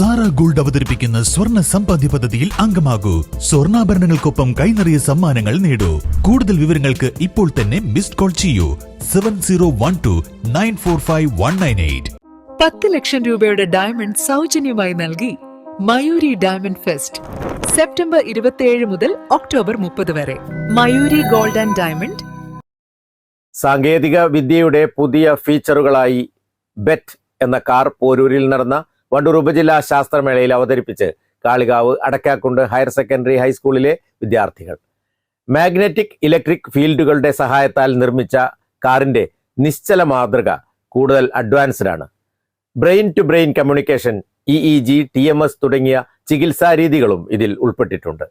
Sara gold അവതരിപ്പിക്കുന്ന സ്വർണ സമ്പാദ്യ പദ്ധതിയിൽ അംഗമാകൂ. സ്വർണാഭരണങ്ങൾക്കൊപ്പം കൈനിറിയ സമ്മാനങ്ങൾ നേടൂ. കൂടുതൽ വിവരങ്ങൾക്ക് ഇപ്പോൾ തന്നെ മിസ്ഡ് കോൾ ചെയ്യൂ. Seven zero one two nine four five one nine eight. പത്ത് ലക്ഷം രൂപയുടെ ഡയമണ്ട് സൗജന്യമായി നൽകി മയൂരി ഡയമണ്ട് ഫെസ്റ്റ് സെപ്റ്റംബർ ഇരുപത്തിയേഴ് മുതൽ ഒക്ടോബർ മുപ്പത് വരെ. Mayuri gold and diamond. സാങ്കേതിക വിദ്യയുടെ പുതിയ ഫീച്ചറുകളായി ബെറ്റ് എന്ന കാർ പോരൂരിൽ നടന്ന വണ്ടൂർ ഉപജില്ലാ ശാസ്ത്രമേളയിൽ അവതരിപ്പിച്ച് കാളികാവ് അടക്കാക്കുണ്ട് ഹയർ സെക്കൻഡറി ഹൈസ്കൂളിലെ വിദ്യാർത്ഥികൾ. മാഗ്നറ്റിക് ഇലക്ട്രിക് ഫീൽഡുകളുടെ സഹായത്താൽ നിർമ്മിച്ച കാറിന്റെ നിശ്ചല മാതൃക കൂടുതൽ അഡ്വാൻസ്ഡ് ആണ് brain to brain communication E E G T M S തുടങ്ങിയ ചികിത്സാ രീതികളും ഇതിൽ ഉൾപ്പെട്ടിട്ടുണ്ട്.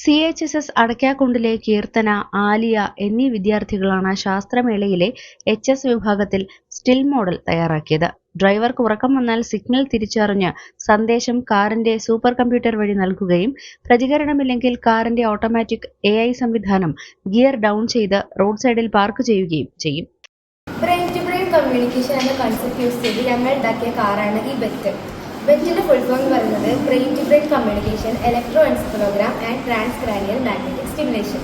സി എച്ച് എസ് എസ് അടയ്ക്കാക്കുണ്ടിലെ കീർത്തന ആലിയ എന്നീ വിദ്യാർത്ഥികളാണ് ശാസ്ത്രമേളയിലെ എച്ച് എസ് വിഭാഗത്തിൽ സ്റ്റിൽ മോഡൽ തയ്യാറാക്കിയത്. ഡ്രൈവർക്ക് ഉറക്കം വന്നാൽ സിഗ്നൽ തിരിച്ചറിഞ്ഞ് സന്ദേശം കാറിന്റെ സൂപ്പർ കമ്പ്യൂട്ടർ വഴി നൽകുകയും പ്രതികരണമില്ലെങ്കിൽ കാറിന്റെ ഓട്ടോമാറ്റിക് എ സംവിധാനം ഗിയർ ഡൗൺ ചെയ്ത് റോഡ് സൈഡിൽ പാർക്ക് ചെയ്യുകയും ചെയ്യും. ബ്രെയിൻ ടു ബ്രെയിൻ കമ്മ്യൂണിക്കേഷൻ എന്ന കൺസെപ്റ്റ് യൂസ് ചെയ്ത് ഞങ്ങൾ ഉണ്ടാക്കിയ കാറാണ് ഈ ബെറ്റ്. ബെറ്റിന്റെ ഫുൾ ഫോം എന്ന് പറയുന്നത് brain to brain communication electro encephalogram and transcranial magnetic stimulation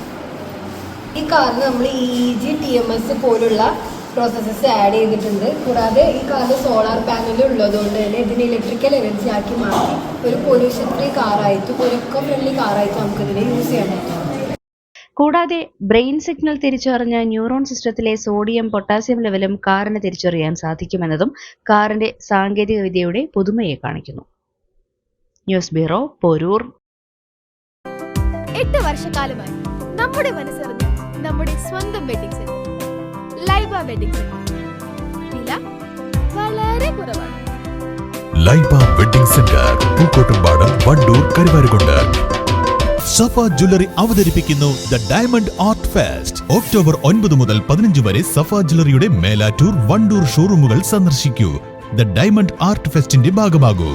ഈ കാറിന് നമ്മൾ E G T M S പോലുള്ള പ്രോസസ്സസ് ആഡ് ചെയ്തിട്ടുണ്ട്. കൂടാതെ ഈ കാറിൽ സോളാർ പാനൽ ഉള്ളതുകൊണ്ട് തന്നെ ഇതിനെ ഇലക്ട്രിക്കൽ എനർജി ആക്കി മാറ്റി ഒരു പൊല്യൂഷൻ ഫ്രീ കാറായിട്ടും ഒരു എക്കോ ഫ്രണ്ട്ലി കാറായിട്ടും നമുക്കിതിനെ യൂസ് ചെയ്യാൻ പറ്റും. കൂടാതെ ബ്രെയിൻ സിഗ്നൽ തിരിച്ചറിഞ്ഞ ന്യൂറോൺ സിസ്റ്റത്തിലെ സോഡിയം പൊട്ടാസ്യം ലെവലും കാറിന് തിരിച്ചറിയാൻ സാധിക്കുമെന്നതും കാറിന്റെ സാങ്കേതിക വിദ്യയുടെ പുതുമയെ കാണിക്കുന്നു. News bureau Porur. എട്ട് വർഷക്കാലമായി നമ്മുടെ മനസ്സറിഞ്ഞ നമ്മുടെ സ്വന്തം wedding centre Laiba wedding centre വില വളരെ കുറവാണ്. Laiba wedding centre Pookkottumpadam Wandoor Karuvarakundu. Safa jewellery അവതരിപ്പിക്കുന്നു the diamond art fest. October ഒൻപത് മുതൽ പതിനഞ്ച് വരെ സഫ ജ്വല്ലറിയുടെ മേലാറ്റൂർ വണ്ടൂർ ഷോറൂമുകൾ സന്ദർശിക്കൂ. ദ ഡയമണ്ട് ആർട്ട് ഫെസ്റ്റിന്റെ ഭാഗമാകൂ.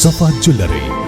സഫ ജ്വല്ലറി.